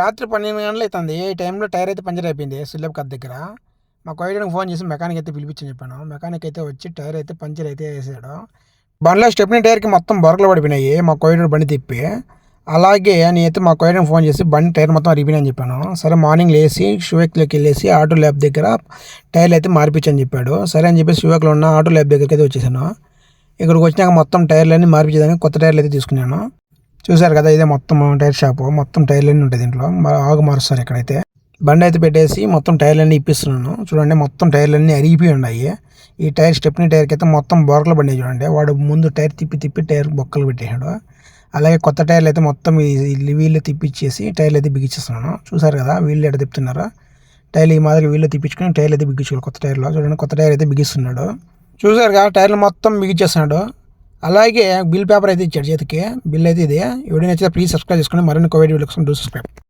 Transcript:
రాత్రి పన్నెండు గంటలు అవుతుంది. ఈ టైంలో టైర్ అయితే పంచర్ అయిపోయింది. సులభ్ కథ దగ్గర. మా కోయడానికి ఫోన్ చేసి మెకానిక్ అయితే పిలిపించని చెప్పాను. మెకానిక్ అయితే వచ్చి టైర్ అయితే పంచర్ అయితే వేసాడు. బండ్లో స్టెప్ని టైర్కి మొత్తం బొరకలు పడిపోయినాయి. మా కోయడు బండి తిప్పి అలాగే నేనైతే మా కోయడానికి ఫోన్ చేసి బండి టైర్ మొత్తం అరిగిపోయినాయని చెప్పాను. సరే మార్నింగ్ లేచి షూవేక్లోకి వెళ్ళేసి ఆటో ల్యాబ్ దగ్గర టైర్లు అయితే మార్పించని చెప్పాడు. సరే అని చెప్పి షూవేక్లో ఉన్న ఆటో ల్యాబ్ దగ్గరికి అయితే వచ్చేసాను. ఇక్కడికి వచ్చినాక మొత్తం టైర్లన్నీ మార్పించేదానికి కొత్త టైర్లు అయితే తీసుకున్నాను. చూసారు కదా ఇదే మొత్తం టైర్ షాపు. మొత్తం టైర్లన్నీ ఉంటాయి దీంట్లో? ఆగు మారుస్తారు ఇక్కడైతే బండి అయితే పెట్టేసి మొత్తం టైర్లన్నీ ఇప్పిస్తున్నాను. చూడండి మొత్తం టైర్లన్నీ అరిగిపోయి ఉన్నాయి. ఈ టైర్ స్టెప్ని టైర్కి అయితే మొత్తం బొరకలు పడినాయి చూడండి. వాడు ముందు టైర్ తిప్పి తిప్పి టైర్ బొక్కలు పెట్టేసాడు అలాగే కొత్త టైర్లు అయితే మొత్తం ఈ వీళ్ళు తిప్పించేసి టైర్లు అయితే బిగించేస్తున్నాను. చూసారు కదా వీళ్ళు ఎక్కడ తిప్పుతున్నారా? టైర్లు ఈ మాదిరి వీళ్ళు తిప్పించుకుని టైర్లు అయితే బిగించుకోవాలి కొత్త టైర్లో. చూడండి కొత్త టైర్ అయితే బిగిస్తున్నాడు. చూసారుగా కదా టైర్లు మొత్తం బిగించేస్తున్నాడు. అలాగే బిల్ పేపర్ అయితే ఇచ్చాడు చేతికి. బిల్ అయితే ఇది. ఎవడైనా నచ్చితే ప్లీజ్ సబ్స్క్రైబ్ చేసుకోండి మరిన్ని కోవిడ్ వీడియో కోసం డూ సబ్స్క్రైబ్.